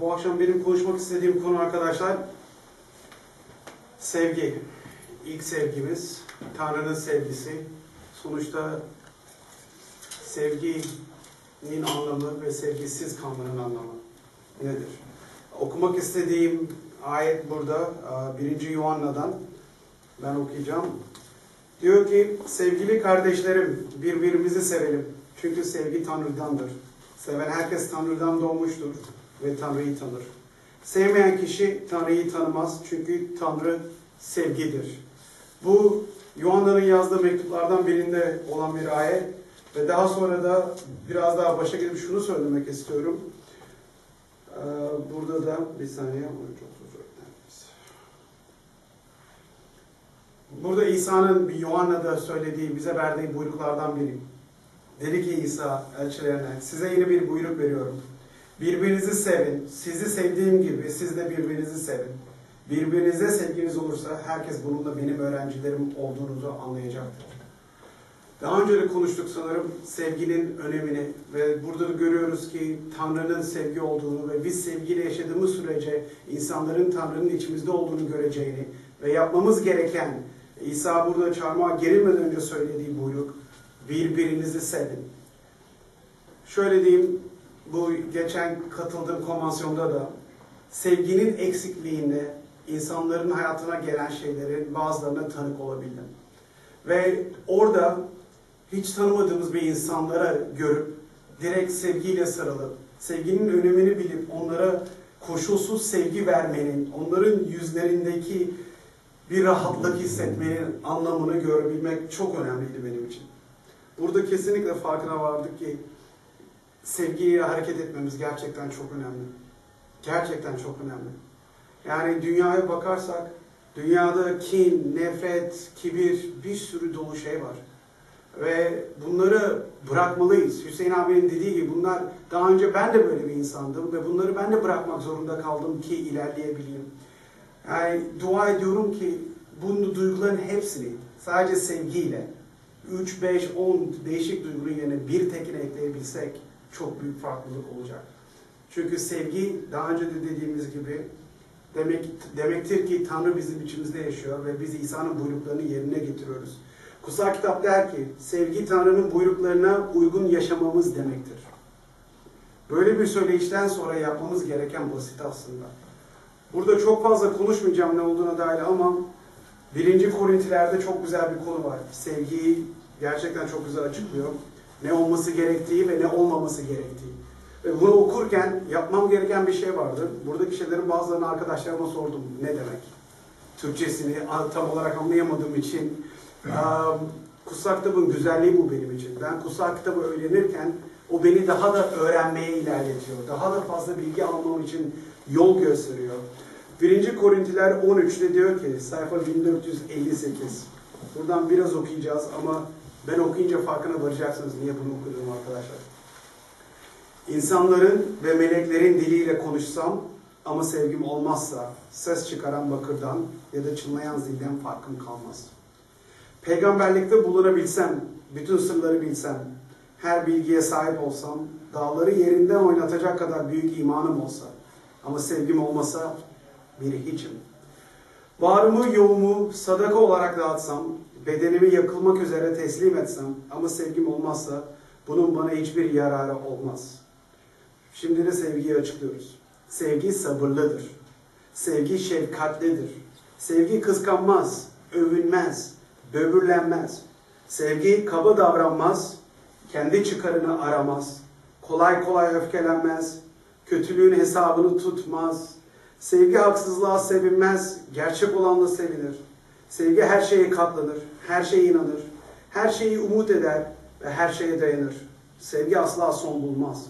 Bu akşam benim konuşmak istediğim konu arkadaşlar sevgi. İlk sevgimiz, Tanrı'nın sevgisi. Sonuçta sevginin anlamı ve sevgisiz kalmanın anlamı nedir? Okumak istediğim ayet burada, aa, 1. Yuhanna'dan. Ben okuyacağım. Diyor ki, sevgili kardeşlerim, birbirimizi sevelim. Çünkü sevgi Tanrı'dandır. Seven herkes Tanrı'dan doğmuştur ve Tanrı'yı tanır. Sevmeyen kişi Tanrı'yı tanımaz çünkü Tanrı sevgidir. Bu Yuhanna'nın yazdığı mektuplardan birinde olan bir ayet ve daha sonra da biraz daha başa gidip şunu söylemek istiyorum. Ee, Burada da bir saniye? Burada İsa'nın bir Yuhanna'da söylediği, bize verdiği buyruklardan biri. Dedi ki İsa elçilerine, size yeni bir buyruk veriyorum. Birbirinizi sevin. Sizi sevdiğim gibi siz de birbirinizi sevin. Birbirinize sevginiz olursa herkes bununla benim öğrencilerim olduğunuzu anlayacaktır. Daha önce de konuştuk sanırım sevginin önemini ve burada da görüyoruz ki Tanrı'nın sevgi olduğunu ve biz sevgiyle yaşadığımız sürece insanların Tanrı'nın içimizde olduğunu göreceğini ve yapmamız gereken İsa burada çarmıha gerilmeden önce söylediği buyruk birbirinizi sevin. Şöyle diyeyim, bu geçen katıldığım konvansiyonda da sevginin eksikliğinde insanların hayatına gelen şeylerin bazılarına tanık olabildim. Ve orada hiç tanımadığımız bir insanlara görüp direkt sevgiyle sarılıp, sevginin önemini bilip onlara koşulsuz sevgi vermenin, onların yüzlerindeki bir rahatlık hissetmenin anlamını görebilmek çok önemliydi benim için. Burada kesinlikle farkına vardık ki sevgiyle hareket etmemiz gerçekten çok önemli. Gerçekten çok önemli. Yani dünyaya bakarsak, dünyada kin, nefret, kibir, bir sürü dolu şey var. Ve bunları bırakmalıyız. Hüseyin abinin dediği gibi bunlar daha önce ben de böyle bir insandım ve bunları ben de bırakmak zorunda kaldım ki ilerleyebileyim. Yani dua ediyorum ki bu duyguların hepsini sadece sevgiyle 3, 5, 10 değişik duygunun yerine bir tekine ekleyebilsek çok büyük farklılık olacak. Çünkü sevgi daha önce de dediğimiz gibi demek demektir ki Tanrı bizim içimizde yaşıyor ve biz İsa'nın buyruklarını yerine getiriyoruz. Kutsal kitap der ki sevgi Tanrı'nın buyruklarına uygun yaşamamız demektir. Böyle bir söyleyişten sonra yapmamız gereken basit aslında. Burada çok fazla konuşmayacağım ne olduğuna dair ama birinci Korintilerde çok güzel bir konu var. Sevgiyi gerçekten çok güzel açıklıyor. Ne olması gerektiği ve ne olmaması gerektiği. Ve bunu okurken yapmam gereken bir şey vardı. Buradaki şeylerin bazılarını arkadaşlarıma sordum. Ne demek? Türkçesini tam olarak anlayamadığım için. Kutsal kitabın güzelliği bu benim için. Ben kutsal kitabı öğrenirken o beni daha da öğrenmeye ilerletiyor. Daha da fazla bilgi almam için yol gösteriyor. 1. Korintiler 13'te diyor ki sayfa 1458. Buradan biraz okuyacağız ama ben okuyunca farkına varacaksınız niye bunu okudum arkadaşlar. İnsanların ve meleklerin diliyle konuşsam ama sevgim olmazsa ses çıkaran bakırdan ya da çınlayan zilden farkım kalmaz. Peygamberlikte bulunabilsem, bütün sırları bilsem, her bilgiye sahip olsam, dağları yerinden oynatacak kadar büyük imanım olsa ama sevgim olmasa biri hiçim. Varımı yoğumu sadaka olarak dağıtsam, bedenimi yakılmak üzere teslim etsem ama sevgim olmazsa bunun bana hiçbir yararı olmaz. Şimdi de sevgiyi açıklıyoruz. Sevgi sabırlıdır. Sevgi şefkatlidir. Sevgi kıskanmaz, övünmez, böbürlenmez. Sevgi kaba davranmaz, kendi çıkarını aramaz, kolay kolay öfkelenmez, kötülüğün hesabını tutmaz. Sevgi haksızlığa sevinmez, gerçek olanla sevinir. Sevgi her şeye katlanır, her şeye inanır, her şeyi umut eder ve her şeye dayanır. Sevgi asla son bulmaz.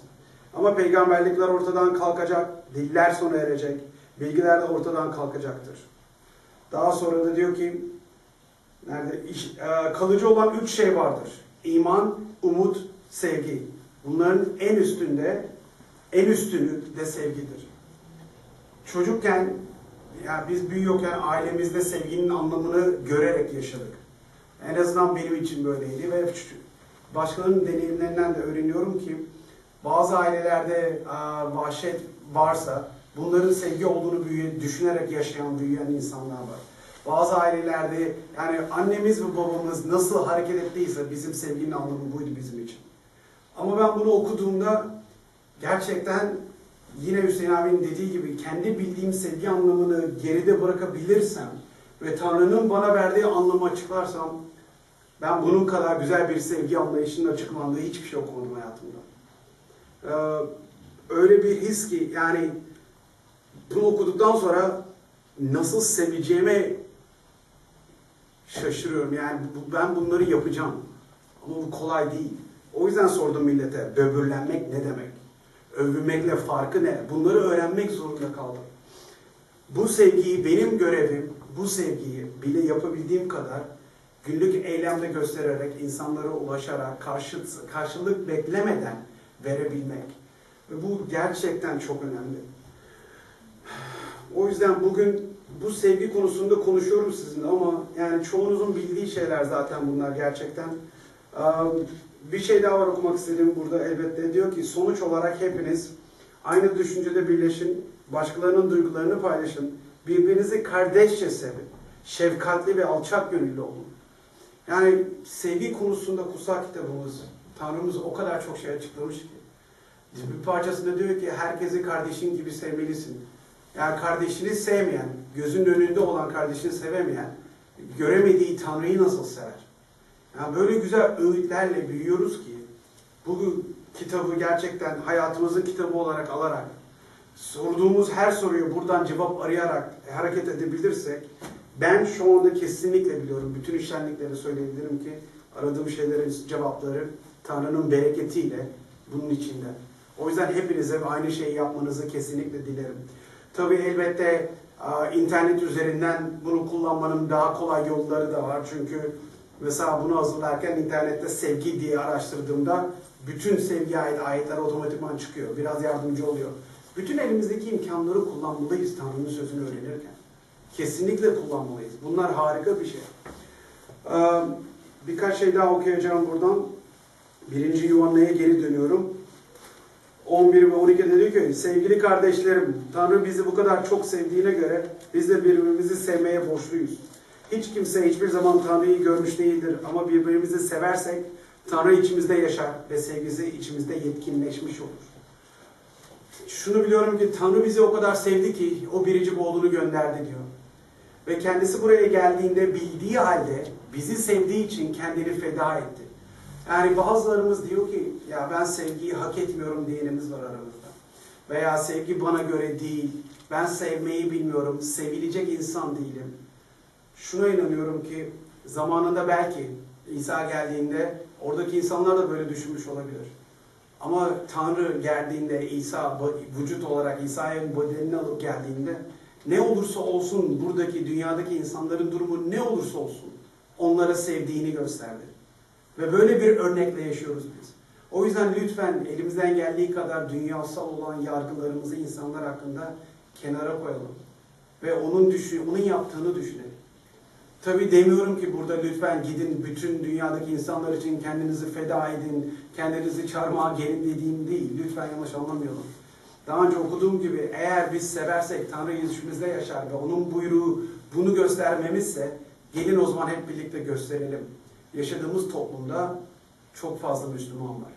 Ama peygamberlikler ortadan kalkacak, diller sona erecek, bilgiler de ortadan kalkacaktır. Daha sonra da diyor ki, nerede e, kalıcı olan üç şey vardır. İman, umut, sevgi. Bunların en üstünde, en üstünü de sevgidir. Çocukken, ya biz büyüyorken ailemizde sevginin anlamını görerek yaşadık. En azından benim için böyleydi ve başkalarının deneyimlerinden de öğreniyorum ki Bazı ailelerde vahşet varsa bunların sevgi olduğunu düşünerek yaşayan, büyüyen insanlar var. Bazı ailelerde yani annemiz ve babamız nasıl hareket ettiyse bizim sevginin anlamı buydu bizim için. Ama ben bunu okuduğumda gerçekten yine Hüseyin abinin dediği gibi kendi bildiğim sevgi anlamını geride bırakabilirsem ve Tanrı'nın bana verdiği anlamı açıklarsam ben bunun kadar güzel bir sevgi anlayışının açıklandığı hiçbir şey okumadım hayatımda. Ee, öyle bir his ki yani bunu okuduktan sonra nasıl seveceğime şaşırıyorum. Yani ben bunları yapacağım. Ama bu kolay değil. O yüzden sordum millete böbürlenmek ne demek? Övünmekle farkı ne? Bunları öğrenmek zorunda kaldım. Bu sevgiyi benim görevim, bu sevgiyi bile yapabildiğim kadar günlük eylemde göstererek, insanlara ulaşarak, karşıt, karşılık beklemeden verebilmek. Ve bu gerçekten çok önemli. O yüzden bugün bu sevgi konusunda konuşuyorum sizinle ama yani çoğunuzun bildiği şeyler zaten bunlar gerçekten. Bir şey daha var okumak istediğim burada elbette. Diyor ki sonuç olarak hepiniz aynı düşüncede birleşin, başkalarının duygularını paylaşın, birbirinizi kardeşçe sevin, şefkatli ve alçak gönüllü olun. Yani sevgi konusunda kutsal kitabımız, Tanrımız o kadar çok şey açıklamış ki. Bir parçasında diyor ki herkesi kardeşin gibi sevmelisin. Yani kardeşini sevmeyen, gözünün önünde olan kardeşini sevemeyen, göremediği Tanrı'yı nasıl sever? Yani böyle güzel öğütlerle büyüyoruz ki, bu kitabı gerçekten hayatımızın kitabı olarak alarak, sorduğumuz her soruyu buradan cevap arayarak hareket edebilirsek, ben şu anda kesinlikle biliyorum, bütün işlenlikleri söyleyebilirim ki, aradığım şeylerin cevapları Tanrı'nın bereketiyle bunun içinde. O yüzden hepinize aynı şeyi yapmanızı kesinlikle dilerim. Tabii elbette internet üzerinden bunu kullanmanın daha kolay yolları da var. Çünkü mesela bunu hazırlarken internette sevgi diye araştırdığımda bütün sevgi ait ayetler otomatikman çıkıyor. Biraz yardımcı oluyor. Bütün elimizdeki imkanları kullanmalıyız Tanrı'nın sözünü öğrenirken. Kesinlikle kullanmalıyız. Bunlar harika bir şey. Ee, Birkaç şey daha okuyacağım buradan. Birinci Yuvanna'ya geri dönüyorum. 11 ve 12'de diyor ki sevgili kardeşlerim Tanrı bizi bu kadar çok sevdiğine göre biz de birbirimizi sevmeye borçluyuz. Hiç kimse hiçbir zaman Tanrı'yı görmüş değildir ama birbirimizi seversek Tanrı içimizde yaşar ve sevgisi içimizde yetkinleşmiş olur. Şunu biliyorum ki Tanrı bizi o kadar sevdi ki o biricik oğlunu gönderdi diyor. Ve kendisi buraya geldiğinde bildiği halde bizi sevdiği için kendini feda etti. Yani bazılarımız diyor ki ya ben sevgiyi hak etmiyorum diyenimiz var aramızda. Veya sevgi bana göre değil, ben sevmeyi bilmiyorum, sevilecek insan değilim. Şuna inanıyorum ki zamanında belki İsa geldiğinde oradaki insanlar da böyle düşünmüş olabilir. Ama Tanrı geldiğinde İsa vücut olarak İsa'nın bedenini alıp geldiğinde ne olursa olsun buradaki dünyadaki insanların durumu ne olursa olsun onlara sevdiğini gösterdi. Ve böyle bir örnekle yaşıyoruz biz. O yüzden lütfen elimizden geldiği kadar dünyasal olan yargılarımızı insanlar hakkında kenara koyalım. Ve onun düşün, onun yaptığını düşünelim. Tabii demiyorum ki burada lütfen gidin bütün dünyadaki insanlar için kendinizi feda edin, kendinizi çarmıha gelin dediğim değil. Lütfen yanlış anlamayalım. Daha önce okuduğum gibi eğer biz seversek Tanrı içimizde yaşar ve onun buyruğu bunu göstermemizse gelin o zaman hep birlikte gösterelim. Yaşadığımız toplumda çok fazla Müslüman var.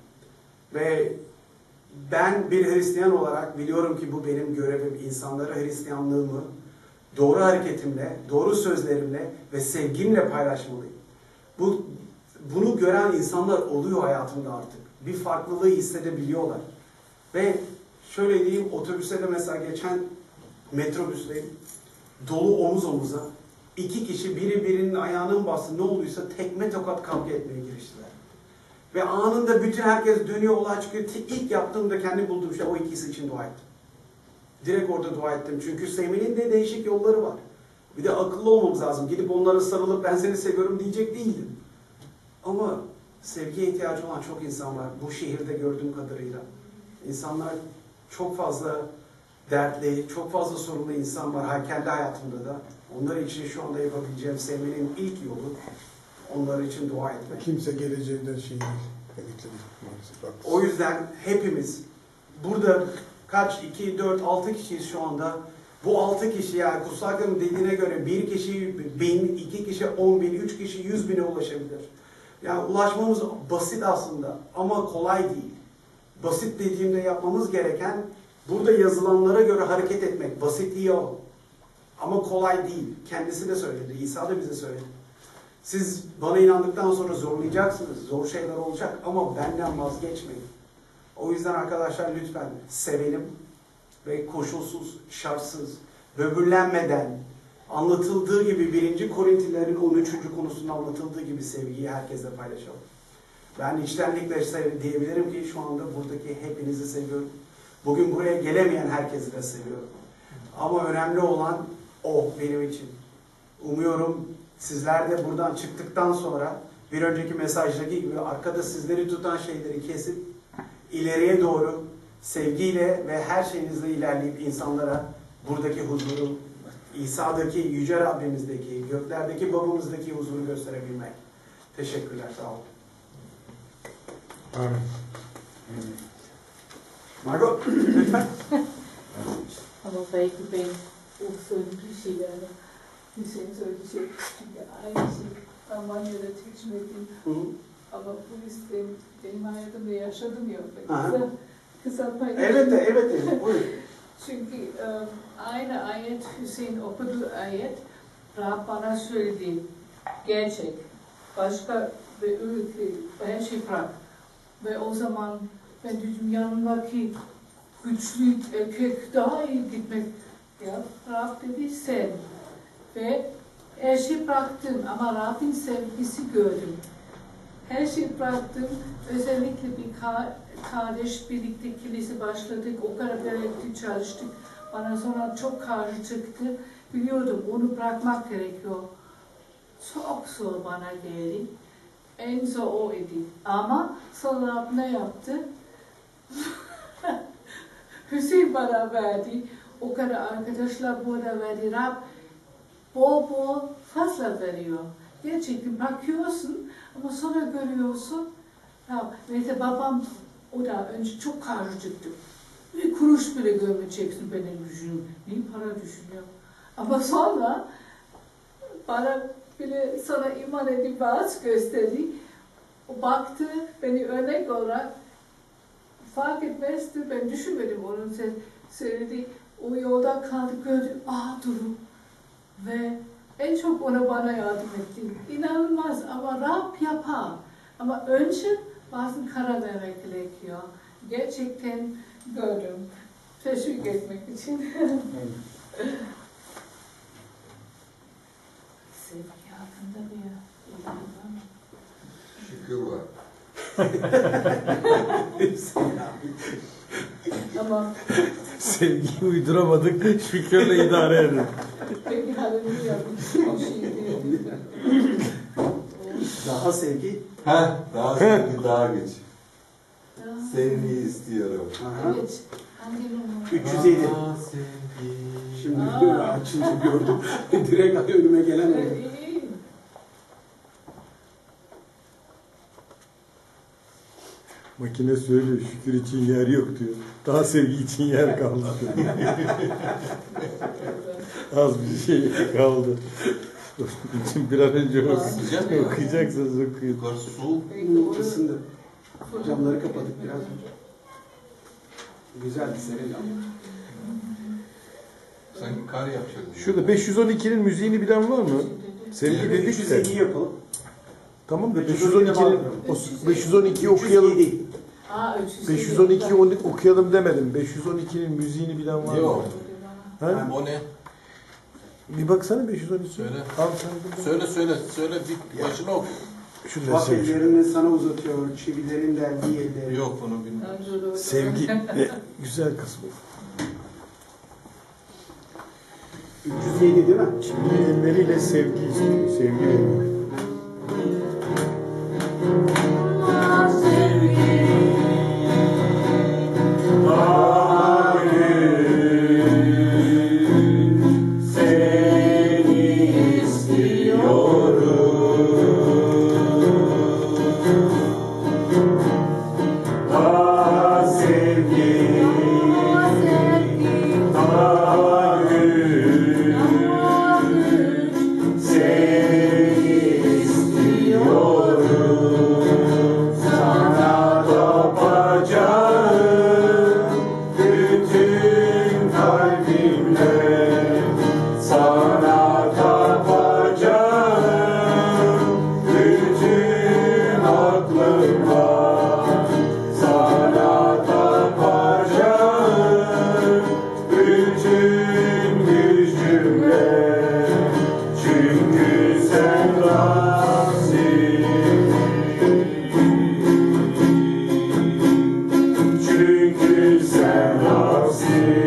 Ve ben bir Hristiyan olarak biliyorum ki bu benim görevim. insanlara Hristiyanlığımı doğru hareketimle, doğru sözlerimle ve sevgimle paylaşmalıyım. Bu, bunu gören insanlar oluyor hayatımda artık. Bir farklılığı hissedebiliyorlar. Ve şöyle diyeyim, otobüse de mesela geçen metrobüsteyim. Dolu omuz omuza. iki kişi biri birinin ayağının bastı ne olduysa tekme tokat kavga etmeye giriştiler. Ve anında bütün herkes dönüyor olay çıkıyor. İlk yaptığımda kendi bulduğum şey o ikisi için dua ettim. Direkt orada dua ettim. Çünkü sevmenin de değişik yolları var. Bir de akıllı olmamız lazım. Gidip onlara sarılıp ben seni seviyorum diyecek değildim. Ama sevgiye ihtiyacı olan çok insan var. Bu şehirde gördüğüm kadarıyla. İnsanlar çok fazla dertli, çok fazla sorunlu insan var. Ha, kendi hayatımda da. Onlar için şu anda yapabileceğim sevmenin ilk yolu onlar için dua etmek. Kimse geleceğinden şey değil. O yüzden hepimiz burada kaç, 2, 4, 6 kişiyiz şu anda. Bu 6 kişi yani Kutsal Kitabın dediğine göre bir kişi bin, iki kişi 10 bin, üç kişi 100 bine ulaşabilir. Yani ulaşmamız basit aslında ama kolay değil. Basit dediğimde yapmamız gereken burada yazılanlara göre hareket etmek. Basit iyi o. Ama kolay değil. Kendisi de söyledi. İsa da bize söyledi. Siz bana inandıktan sonra zorlayacaksınız. Zor şeyler olacak ama benden vazgeçmeyin. O yüzden arkadaşlar lütfen sevelim ve koşulsuz, şartsız, böbürlenmeden anlatıldığı gibi 1. Korintilerin 13. konusunda anlatıldığı gibi sevgiyi herkesle paylaşalım. Ben içtenlikle diyebilirim ki şu anda buradaki hepinizi seviyorum. Bugün buraya gelemeyen herkesi de seviyorum. Ama önemli olan o benim için. Umuyorum sizler de buradan çıktıktan sonra bir önceki mesajdaki gibi arkada sizleri tutan şeyleri kesip ileriye doğru sevgiyle ve her şeyinizle ilerleyip insanlara buradaki huzuru, İsa'daki, Yüce Rabbimizdeki, göklerdeki babamızdaki huzuru gösterebilmek. Teşekkürler, sağ olun. Amin. Margot, lütfen. Ama belki ben o söylediği şeylerle Hüseyin söylediği şey aynı şey Almanya'da tercüme ettim Hı hı. Ama bu liste benim hayatımda yaşadım ya kısa, kısa paylaşayım. Evet evet de. Buyurun. Çünkü e, aynı ayet Hüseyin okuduğu ayet Rab bana söyledi gerçek başka bir öykü her şey bırak ve o zaman ben dedim yanımdaki güçlü erkek daha iyi gitmek ya Rab dedi sen ve her şeyi bıraktım ama Rabbin sevgisi gördüm. Her şeyi bıraktım. Özellikle bir ka- kardeş birlikte kilise başladık. O kadar birlikte çalıştık. Bana sonra çok karşı çıktı. Biliyordum onu bırakmak gerekiyor. Çok zor bana geldi. En zor o idi. Ama sonra ne yaptı? Hüseyin bana verdi. O kadar arkadaşlar burada verdi. Rab bol bol fazla veriyor. Gerçekten bakıyorsun ama sonra görüyorsun. Ya, mesela babam o da önce çok karşı çıktı. Bir kuruş bile görmeyeceksin benim düşünüyorum. Neyi para düşünüyor? Ama sonra bana bile sana iman edip vaaz gösterdi. O baktı beni örnek olarak fark etmezdi. Ben düşünmedim onun se- söyledi. O yolda kaldı gördüm. Aa durum. Ve en çok ona bana yardım etti. İnanılmaz ama Rab yapar. Ama önce bazen karar vermek gerekiyor. Gerçekten gördüm. Teşvik etmek için. Sevgi hakkında bir? Şükür var. Ama Sevgiyi uyduramadık. Şükürle idare edin. Daha sevgi. Heh, daha sevgi daha geç. Seni istiyorum. Aha. Evet. Hangi numara? 307. Daha sevgi. Şimdi Aa. açınca gördüm. Direkt önüme gelen oldu. Evet, iyi. Makine söylüyor şükür için yer yok diyor. Daha sevgi için yer kaldı diyor. Az bir şey kaldı. İçin bir an önce ya. okuyacaksınız okuyun. Yukarısı soğuk. Isındı. Camları kapadık biraz. Güzel bir serin ama. Sanki kar yapacak. Şurada 512'nin müziğini bilen var mı? Sevgi dedik de. 307 yapalım. Tamam da 512'yi 512'nin o 512'yi okuyalım. 307. Aa, 307. 512 'yi okuyalım demedim. 512'nin müziğini bilen var mı? Yok. Ha? O ne? Bir baksana 512. Söyle. Al sen. Söyle söyle söyle bir başına oku. Şunu Bak ellerini sana uzatıyor. Çivilerin deldiği elleri. Yok onu bilmiyorum. Sevgi. Ne güzel kısmı. 307 değil mi? Şimdi elleriyle sevgi istiyor. Sevgi veriyor. and of.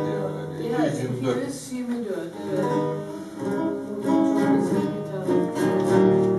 yani. yani 124. 124.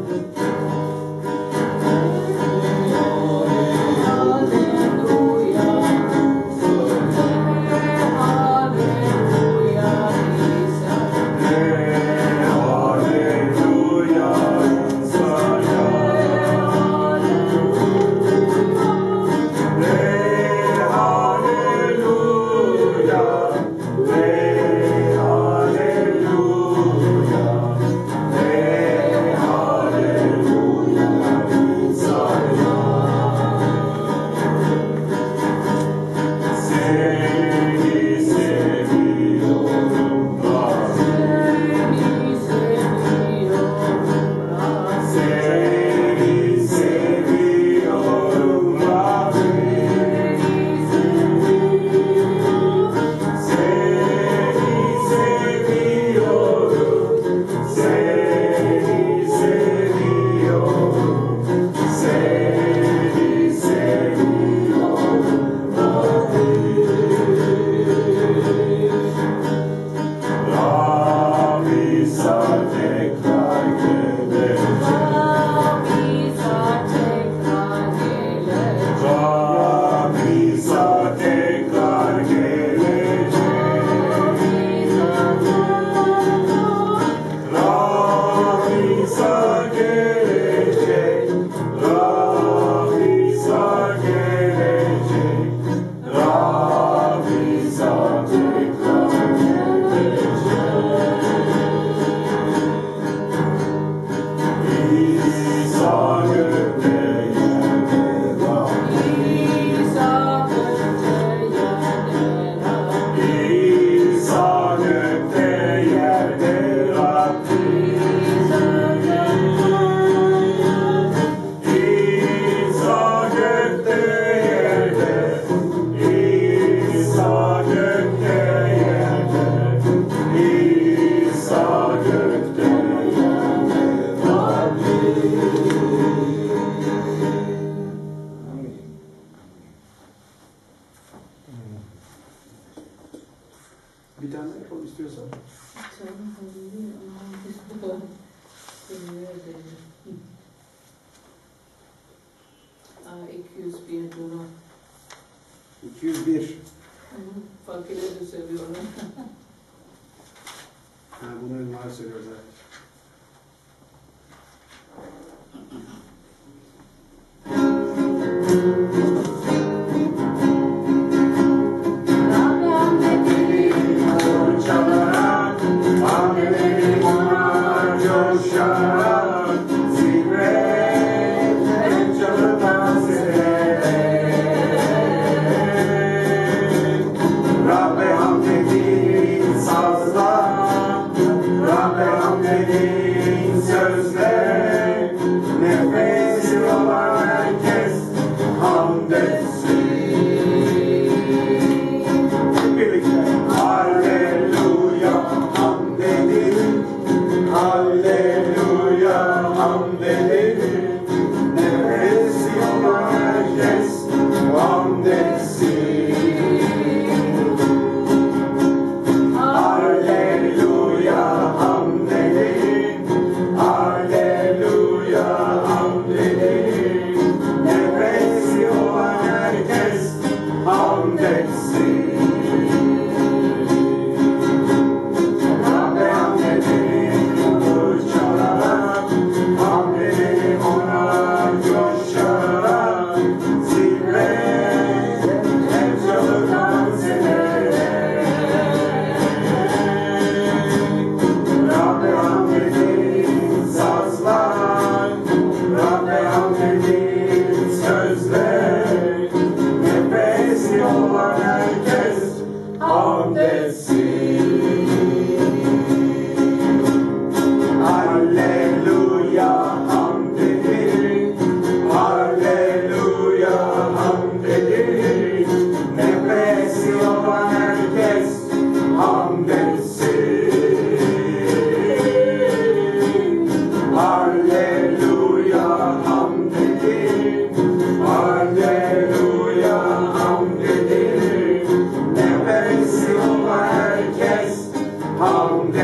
donde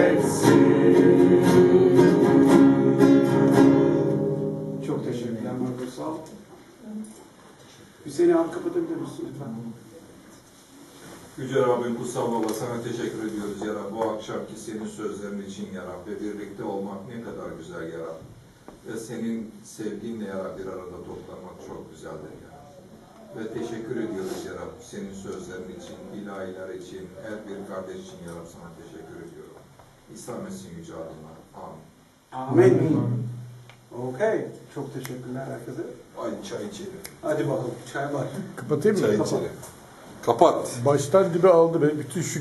etsin. Çok teşekkürler Margot sağ olun. Hüseyin'i al kapatabilir misin lütfen? Yüce Rabbim kutsal baba sana teşekkür ediyoruz ya Rab. Bu akşamki senin sözlerin için ya Rab ve birlikte olmak ne kadar güzel ya Rab. Ve senin sevginle ya Rab bir arada toplanmak çok güzeldir ya Rab. Ve teşekkür ediyoruz ya Rab senin sözlerin için, ilahiler için, her bir kardeş için ya Rab sana teşekkür İsa Mesih'in yüce adına. Amin. Amin. Okey. Çok teşekkürler herkese. Hadi çay içelim. Hadi bakalım. Çay var. Kapatayım mı? Çay içelim. Kapat. Baştan dibe aldı be. Bütün şu